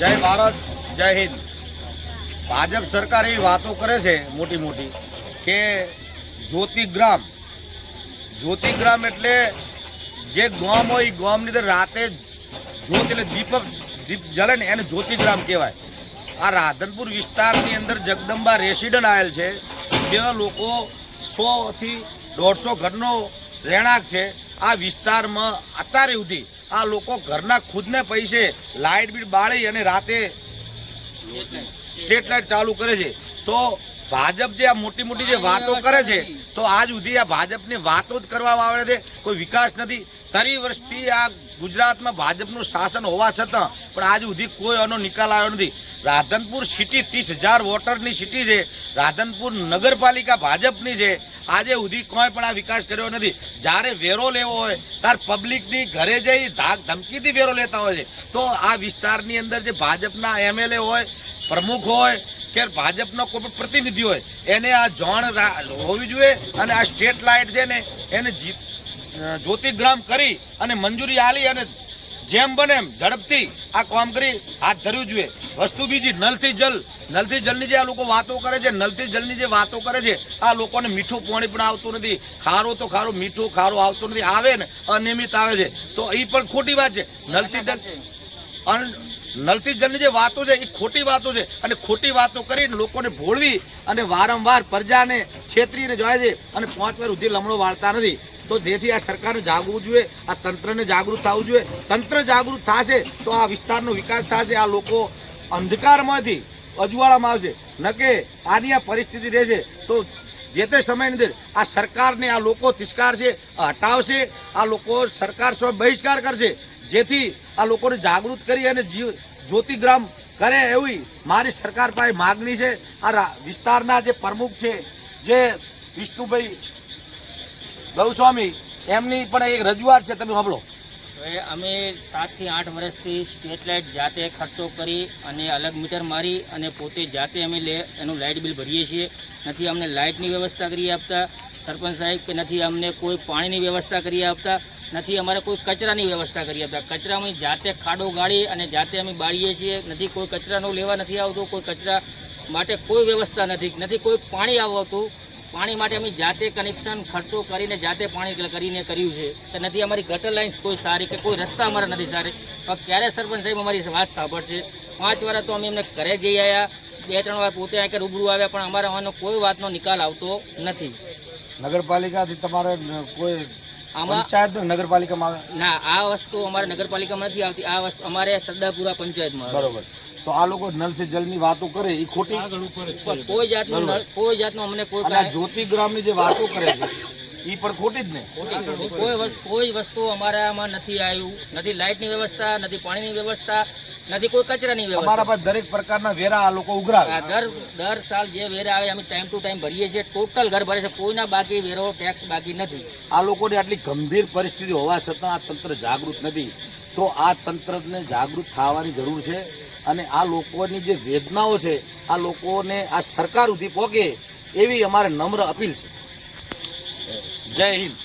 જય ભારત, જય હિન્દ. ભાજપ સરકાર એવી વાતો કરે છે મોટી મોટી કે જ્યોતિગ્રામ જ્યોતિગ્રામ એટલે જે ગામ હોય એ ગામની અંદર રાતે જ્યોત એટલે દીપક, દીપ જલે ને એને જ્યોતિગ્રામ કહેવાય. આ રાધનપુર વિસ્તારની અંદર જગદંબા રેસિડન્ટ આવેલ છે. જેના લોકો સોથી દોઢસો ઘરનો રહેણાંક છે. આ વિસ્તારમાં અત્યારે સુધી આ લોકો ઘરના ખુદને પૈસે લાઇટ બિલ બાળી અને રાતે સ્ટેટ લાઇટ ચાલુ કરે છે. તો ભાજપ જે આ મોટી મોટી જે વાતો કરે છે તો આજ સુધી આ ભાજપની વાતો જ કરવામાં આવે છે. કોઈ વિકાસ નથી. તરી વર્ષથી આ ગુજરાતમાં ભાજપનું શાસન હોવા છતાં પણ આજ સુધી કોઈ આનો નિકાલ આવ્યો નથી. રાધનપુર સિટી ત્રીસ હજાર વોટરની સિટી છે. રાધનપુર નગરપાલિકા ભાજપની છે. આજે સુધી કોઈ પણ આ વિકાસ કર્યો નથી. જ્યારે વેરો લેવો હોય, ત્યારે પબ્લિકની ઘરે જઈ ધાક ધમકીથી વેરો લેતા હોય છે. તો આ વિસ્તારની અંદર જે ભાજપના એમએલએ હોય, પ્રમુખ હોય, કે ભાજપનો કોઈ પણ પ્રતિનિધિ હોય, એને આ જાણ હોવી જોઈએ અને આ સ્ટેટ લાઇટ છે ને, એને જીત જ્યોતિગ્રામ કરી અને મંજૂરી આલી અને જેમ બને એમ ઝડપથી આ કામ કરી હાથ ધરવું જોઈએ. વસ્તુ બીજી, નલથી જલ. નલથી જલની જે આ લોકો વાતો કરે છે, નલથી જલની જે વાતો કરે છે, આ લોકોને મીઠું પાણી પણ આવતું નથી. ખારું તો ખારું, મીઠું, ખારું આવતું નથી. આવે ને, અનિયમિત આવે છે. તો એ પણ ખોટી વાત છે. નલથી જલ નલથી જલની જે વાતો છે એ ખોટી વાતો છે. અને ખોટી વાતો કરીને લોકોને ભોળવી અને વારંવાર પ્રજાને છેતરીને જોયા છે અને પાંચ વાર સુધી લમણો વાળતા નથી. તો જેથી આ સરકારને જાગવું જોઈએ, આ તંત્રને જાગૃત થવું જોઈએ. તંત્ર જાગૃત થશે તો આ વિસ્તારનો વિકાસ થશે, આ લોકો અંધકારમાંથી અજવાળામાં આવશે. ન કે આની આ પરિસ્થિતિ રહેશે. તો જે તે સમયની અંદર આ સરકારને આ લોકો તિષ્કારશે હટાવશે, આ લોકો સરકાર સ્વ બહિષ્કાર કરશે. જેથી આ લોકોને જાગૃત કરી અને જીવ જ્યોતિગ્રામ કરે એવી મારી સરકાર પાસે માગણી છે. આ વિસ્તારના જે પ્રમુખ છે, જે વિષ્ણુભાઈ ગૌસ્વામી, એમની પણ એક રજૂઆત છે, તમે સાંભળો. અમે સાતથી આઠ વર્ષથી સ્ટ્રીટ લાઇટ જાતે ખર્ચો કરી અને અલગ મીટર મારી અને પોતે જાતે અમે લે, એનું લાઇટ બિલ ભરીએ છીએ. નથી અમને લાઇટની વ્યવસ્થા કરી આપતા, સરપંચ સાહેબ, કે નથી અમને કોઈ પાણીની વ્યવસ્થા કરી આપતા, નથી અમારે કોઈ કચરાની વ્યવસ્થા કરી આપતા. કચરા અમે જાતે ખાડો ગાળી અને જાતે અમે બાળીએ છીએ. નથી કોઈ કચરાનો લેવા નથી આવતું, કોઈ કચરા માટે કોઈ વ્યવસ્થા નથી નથી કોઈ પાણી આવતું. પાણી માટે અમે જાતે કનેક્શન ખર્ચો કરીને જાતે પાણી કરીને કર્યું છે. તો નથી અમારી ગટર લાઈન કોઈ સારી કે કોઈ રસ્તા અમારા નથી સારી. પણ ક્યારે સરપંચ સાહેબ અમારી વાત સાંભળશે? પાંચ વાર તો અમે એમને ઘરે જઈ આવ્યા બે ત્રણ વાર પોતે અહીં રૂબરૂ આવ્યા પણ અમારા આનો કોઈ વાતનો નિકાલ આવતો નથી. નગરપાલિકાથી તમારે કોઈ પંચાયત નગરપાલિકામાં ના આ વસ્તુ અમારે નગરપાલિકામાં નથી આવતી. આ વસ્તુ અમારે સરદારપુરા પંચાયતમાં. બરોબર. તો આ લોકો નલથી જલની વાતો કરે એ ખોટી કોઈ જાતનું નળ- કોઈ જાતનું અમને કોઈ જ્યોતિગ્રામની જે વાતો કરે છે એ પણ ખોટી જ ને. કોઈ કોઈ વસ્તુ અમારામાં નથી આવ્યું. નથી લાઇટની વ્યવસ્થા નથી પાણીની વ્યવસ્થા નથી કોઈ કચરાની અમારા વ્યવસ્થા પાસે દરેક પ્રકારના વેરા આ લોકો ઉઘરાવે. દર દર સાલ જે વેરા આવે અમે ટાઈમ ટુ ટાઈમ ભરીએ છીએ. ટોટલ ઘર ભરે છે. કોઈના બાકી વેરો ટેક્સ બાકી નથી. આ લોકોની આટલી ગંભીર પરિસ્થિતિ હોવા છતાં આ તંત્ર જાગૃત નથી. તો આ તંત્રને જાગૃત થવાની જરૂર છે. અને આ લોકોની જે વેદનાઓ છે, આ લોકોને આ સરકાર સુધી પહોંચે એવી અમારે નમ્ર અપીલ છે. જય હિન્દ.